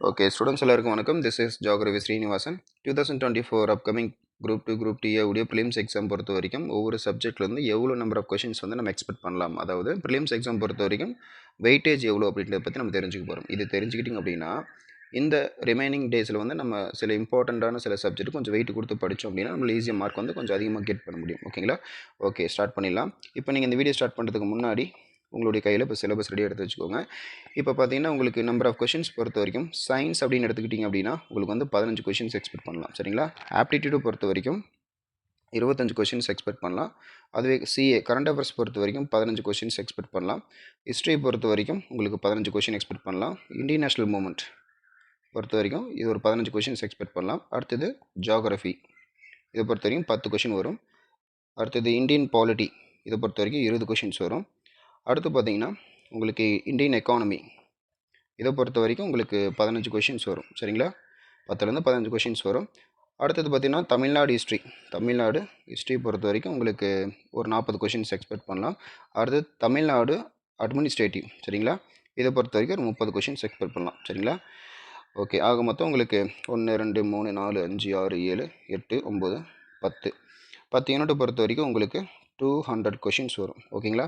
Okay students எல்லாருக்கும் வணக்கம். This is geography Srinivasan two thousand twenty four upcoming group two group D உடைய prelims exam பொறுத்த வரைக்கும் ஒவ்வொரு சப்ஜெக்ட்லேருந்து எவ்வளோ நம்பர் ஆஃப் கொஷின்ஸ் வந்து நம்ம எக்ஸ்பெக்ட் பண்ணலாம். அதாவது ப்ரிலிம்ஸ் எக்ஸாம் பொறுத்த வரைக்கும் வெயிட்டேஜ் எவ்வளோ அப்படின்றத பற்றி நம்ம தெரிஞ்சுக்க போகிறோம் இது தெரிஞ்சுக்கிட்டிங்க அப்படின்னா இந்த ரிமைனிங் டேஸில் வந்து நம்ம சில இம்பார்ட்டண்ட்டான சில சப்ஜெக்ட் கொஞ்சம் வெயிட் கொடுத்து படித்தோம் அப்படின்னா நம்ம ஈஸியாக மார்க் வந்து கொஞ்சம் அதிகமாக கெட் பண்ண முடியும். ஓகேங்களா ஓகே ஸ்டார்ட் பண்ணிடலாம். இப்போ நீங்கள் இந்த வீடியோ ஸ்டார்ட் பண்ணுறதுக்கு முன்னாடி உங்களுடைய கையில் இப்போ சிலபஸ் ரெடி எடுத்து வச்சுக்கோங்க. இப்போ பார்த்தீங்கன்னா உங்களுக்கு நம்பர் ஆஃப் கொஷின்ஸ் பொறுத்த வரைக்கும் சயின்ஸ் அப்படின்னு எடுத்துக்கிட்டிங்க அப்படின்னா உங்களுக்கு வந்து பதினஞ்சு கொஷின்ஸ் எக்ஸ்பெக்ட் பண்ணலாம். சரிங்களா? ஆப்டிடியூடு பொறுத்த வரைக்கும் இருபத்தஞ்சு கொஷின்ஸ் எக்ஸ்பெக்ட் பண்ணலாம். அதுவே சிஏ கரண்ட் அஃபேர்ஸ் பொறுத்த வரைக்கும் பதினஞ்சு கொஷின்ஸ் எக்ஸ்பெக்ட் பண்ணலாம். ஹிஸ்ட்ரி பொறுத்த வரைக்கும் உங்களுக்கு பதினஞ்சு கொஷின் எக்ஸ்பெக்ட் பண்ணலாம். இந்தியன் நேஷனல் மூமெண்ட் பொறுத்த வரைக்கும் இது ஒரு பதினஞ்சு கொஷின்ஸ் எக்ஸ்பெக்ட் பண்ணலாம். அடுத்தது ஜாகிரஃபி இதை பொறுத்த வரைக்கும் பத்து கொஷின் வரும். அடுத்தது இந்தியன் பாலிட்டி இதை பொறுத்த வரைக்கும் இருபது கொஷின்ஸ் வரும். அடுத்து பார்த்தீங்கன்னா உங்களுக்கு இந்தியன் எக்கானமி இதை பொறுத்த வரைக்கும் உங்களுக்கு பதினஞ்சு கொஷின்ஸ் வரும். சரிங்களா? பத்துலேருந்து பதினஞ்சு கொஷின்ஸ் வரும். அடுத்தது பார்த்திங்கன்னா தமிழ்நாடு ஹிஸ்ட்ரி தமிழ்நாடு ஹிஸ்ட்ரி பொறுத்த வரைக்கும் உங்களுக்கு ஒரு நாற்பது கொஷின்ஸ் எக்ஸ்பெக்ட் பண்ணலாம். அடுத்தது தமிழ்நாடு அட்மினிஸ்ட்ரேட்டிவ் சரிங்களா? இதை பொறுத்த வரைக்கும் ஒரு முப்பது கொஷின்ஸ் எக்ஸ்பெக்ட் பண்ணலாம். சரிங்களா? ஓகே ஆக மொத்தம் உங்களுக்கு ஒன்று ரெண்டு மூணு நாலு அஞ்சு ஆறு ஏழு எட்டு ஒம்பது பத்து. பத்து யூனிட்டை பொறுத்த வரைக்கும் உங்களுக்கு டூ ஹண்ட்ரட் கொஷின்ஸ் வரும். ஓகேங்களா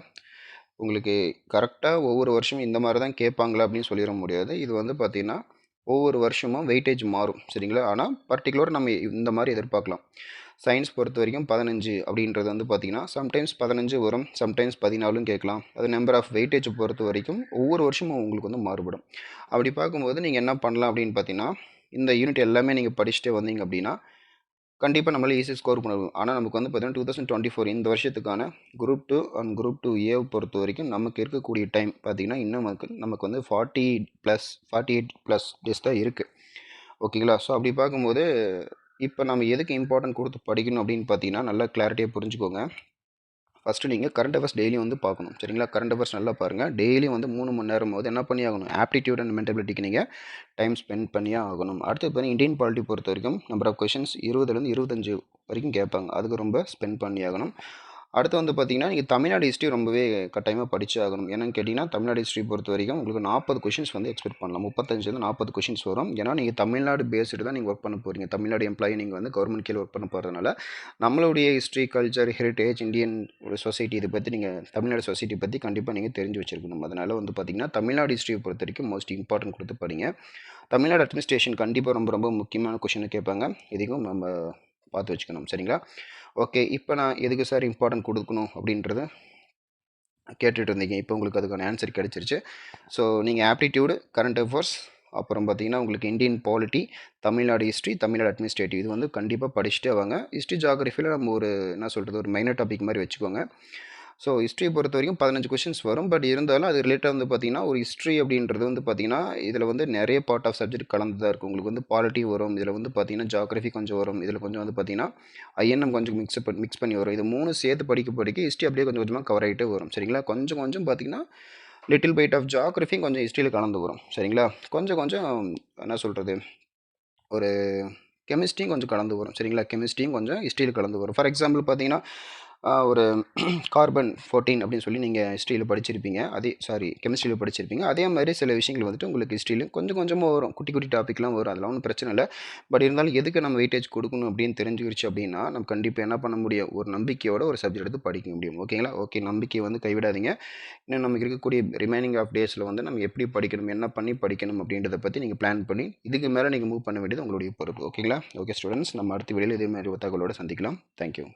உங்களுக்கு கரெக்டாக ஒவ்வொரு வருஷமும் இந்த மாதிரி தான் கேட்பாங்களா அப்படின்னு சொல்லிட முடியாது. இது வந்து பார்த்திங்கன்னா ஒவ்வொரு வருஷமும் வெயிட்டேஜ் மாறும் சரிங்களா? ஆனால் பர்டிகுலர் நம்ம இந்த மாதிரி எதிர்பார்க்கலாம். சயின்ஸ் பொறுத்த வரைக்கும் பதினஞ்சு அப்படின்றது வந்து பார்த்திங்கன்னா சம்டைம்ஸ் பதினஞ்சு வரும் சம்டைம்ஸ் பதினாலும் கேட்கலாம். அது நம்பர் ஆஃப் வெயிட்டேஜ் பொறுத்த வரைக்கும் ஒவ்வொரு வருஷமும் உங்களுக்கு வந்து மாறுபடும். அப்படி பார்க்கும்போது நீங்கள் என்ன பண்ணலாம் அப்படின்னு பார்த்தீங்கன்னா இந்த யூனிட் எல்லாமே நீங்கள் படிச்சுட்டே வந்தீங்க அப்படின்னா கண்டிப்பாக நம்மளால் ஈஸியாக ஸ்கோர் பண்ண ஆனால் நமக்கு வந்து பார்த்தீங்கன்னா டூ தௌசண்ட் டுவெண்ட்டி ஃபோர் இந்த வருஷத்துக்கான group two and group two A பொறுத்த வரைக்கும் நமக்கு இருக்கக்கூடிய டைம் பார்த்திங்கன்னா இன்னும் நமக்கு நமக்கு வந்து forty plus forty eight plus days தான் இருக்குது ஓகேங்களா ஸோ அப்படி பார்க்கும்போது இப்போ நம்ம எதுக்கு இம்பார்ட்டன்ட் கொடுத்து படிக்கணும் அப்படின்னு பார்த்தீங்கன்னா நல்லா கிளாரிட்டியாக புரிஞ்சுக்கோங்க. ஃபஸ்ட்டு நீங்கள் கரண்ட் அஃபேர்ஸ் டெய்லியும் வந்து பார்க்கணும். சரிங்களா? கரண்ட் அஃபேர்ஸ் நல்லா பாருங்கள் டெய்லியும் வந்து மூணு மணி நேரம் போது என்ன பண்ணி ஆகணும்? ஆப்டிடியூட் அண்ட் மென்டபிலிட்டிக்கு நீங்கள் டைம் ஸ்பெண்ட் பண்ணியே ஆகணும். அடுத்து பார்த்தீங்கன்னா இந்தியன் பாலிட்டி பொறுத்த வரைக்கும் நம்பர் ஆஃப் கொஷின்ஸ் இருபதுலேருந்து இருபத்தஞ்சு வரைக்கும் கேட்பாங்க. அதுக்கு ரொம்ப ஸ்பெண்ட் பண்ணி ஆகணும். அடுத்து வந்து பார்த்தீங்கன்னா நீங்கள் தமிழ்நாடு ஹிஸ்ட்ரி ரொம்பவே கட்டாயமாக படிச்சு ஆகணும். என்னென்னு கேட்டிங்கன்னா தமிழ்நாடு ஹிஸ்ட்ரி பொறுத்த வரைக்கும் உங்களுக்கு நாற்பது கொஷின்ஸ் வந்து எக்ஸ்பெக்ட் பண்ணலாம். முப்பத்தஞ்சுலேருந்து நாற்பது கொஷின்ஸ் வரும். ஏன்னா நீங்கள் தமிழ்நாடு பேஸ்டு தான் நீங்கள் ஒர்க் பண்ண போகிறீங்க தமிழ்நாடு எம்ப்ளாயி நீங்கள் வந்து கவர்மெண்ட் கீழே ஒர்க் பண்ண போகிறதுனால நம்மளுடைய ஹிஸ்ட்ரி கல்ச்சர் ஹெரிட்டேஜ் இந்தியன் ஒரு சொசைட்டி இதை பற்றி நீங்கள் தமிழ்நாடு சொசைட்டி பற்றி கண்டிப்பாக நீங்கள் தெரிஞ்சு வச்சிருக்கணும். அதனால் வந்து பார்த்திங்கன்னா தமிழ்நாடு ஹிஸ்ட்ரியை பொறுத்த வரைக்கும் மோஸ்ட் இம்பார்ட்டன்ட் கொடுத்து படிங்க. தமிழ்நாடு அட்மினிஸ்ட்ரேஷன் கண்டிப்பாக ரொம்ப ரொம்ப முக்கியமான கொஷினை கேட்பாங்க. இதையும் நம்ம பார்த்து வச்சுக்கணும். சரிங்களா? ஓகே. இப்போ நான் எதுக்கு சார் இம்பார்ட்டன்ட் கொடுக்கணும் அப்படின்றத கேட்டுட்டு இருந்தீங்க. இப்போ உங்களுக்கு அதுக்கான ஆன்சர் கிடச்சிருச்சு. ஸோ நீங்கள் ஆப்டிடியூடு கரண்ட் அஃபேர்ஸ் அப்புறம் பார்த்தீங்கன்னா உங்களுக்கு Indian polity Tamil Nadu history Tamil Nadu administrative இது வந்து கண்டிப்பாக படிச்சுட்டே வாங்க. ஹிஸ்ட்ரி ஜாகிரஃபியில் நம்ம ஒரு என்ன சொல்கிறது ஒரு மைனர் டாபிக் மாதிரி வச்சுக்கோங்க. ஸோ ஹிஸ்ட்ரியை பொறுத்த வரைக்கும் பதினஞ்சு கொஷின்ஸ் வரும். பட் இருந்தாலும் அது ரிலேட்டாக வந்து பார்த்திங்கன்னா ஒரு ஹிஸ்ட்ரி அப்படின்றது வந்து பார்த்திங்கன்னா இதில் வந்து நிறைய பார்ட் ஆஃப் சப்ஜெக்ட் கலந்து தான் இருக்கும். உங்களுக்கு வந்து பாலிட்டி வரும். இதில் வந்து பார்த்திங்கன்னா ஜாகிரஃபி கொஞ்சம் வரும். இதில் கொஞ்சம் வந்து பார்த்திங்கன்னா ஐஎன்எம் கொஞ்சம் மிக்ஸ் பண்ணி மிக்ஸ் பண்ணி வரும். இது மூணு சேர்த்து படிக்க படிக்க ஹிஸ்ட்ரி அப்படியே கொஞ்சம் கொஞ்சமாக கவர் ஆகிட்டே வரும். சரிங்களா? கொஞ்சம் கொஞ்சம் பார்த்திங்கன்னா லிட்டில் பைட் ஆஃப் ஜாகிரஃபியும் கொஞ்சம் ஹிஸ்ட்ரியில் கலந்து வரும். சரிங்களா? கொஞ்சம் கொஞ்சம் என்ன சொல்கிறது ஒரு கெமிஸ்ட்ரியும் கொஞ்சம் கலந்து வரும். சரிங்களா? கெமிஸ்ட்ரியும் கொஞ்சம் ஹிஸ்ட்ரியில் கலந்து வரும். ஃபார் எக்ஸாம்பிள் பார்த்தீங்கன்னா ஒரு கார்பன் ஃபோர்டீன் அப்படின்னு சொல்லி நீங்கள் ஹிஸ்ட்ரியில் படிச்சிருப்பீங்க. அதே சாரி கெமிஸ்ட்ரியில் படிச்சிருப்பீங்க. அதே மாதிரி சில விஷயங்கள் வந்துட்டு உங்களுக்கு ஹிஸ்ட்ரியிலும் கொஞ்சம் கொஞ்சமாக வரும். குட்டி குட்டி டாப்பிக்லாம் வரும். அதெல்லாம் ஒன்றும் பிரச்சனை இல்லை. பட் இருந்தாலும் எதுக்கு நம்ம வெயிட்டேஜ் கொடுக்கணும் அப்படின்னு தெரிஞ்சுக்கிடுச்சு அப்படின்னா நம்ம கண்டிப்பாக என்ன பண்ண முடியும்? ஒரு நம்பிக்கையோட ஒரு சப்ஜெக்ட் எடுத்து படிக்க முடியும். ஓகேங்களா ஓகே நம்பிக்கையை வந்து கைவிடாதீங்க. இன்னும் நமக்கு இருக்கக்கூடிய ரிமைனிங் ஆஃப் டேஸில் வந்து நம்ம எப்படி படிக்கணும்? என்ன பண்ணி படிக்கணும்? அப்படின்றத பற்றி நீங்கள் பிளான் பண்ணி இதுக்கு மேலே நீங்கள் மூவ் பண்ண வேண்டியது உங்களுடைய பொறுப்பு. ஓகேங்களா ஓகே ஸ்டூடெண்ட்ஸ் நம்ம அடுத்த வெளியில் இதே மாதிரி தகவலோடு சந்திக்கலாம். தேங்க்யூ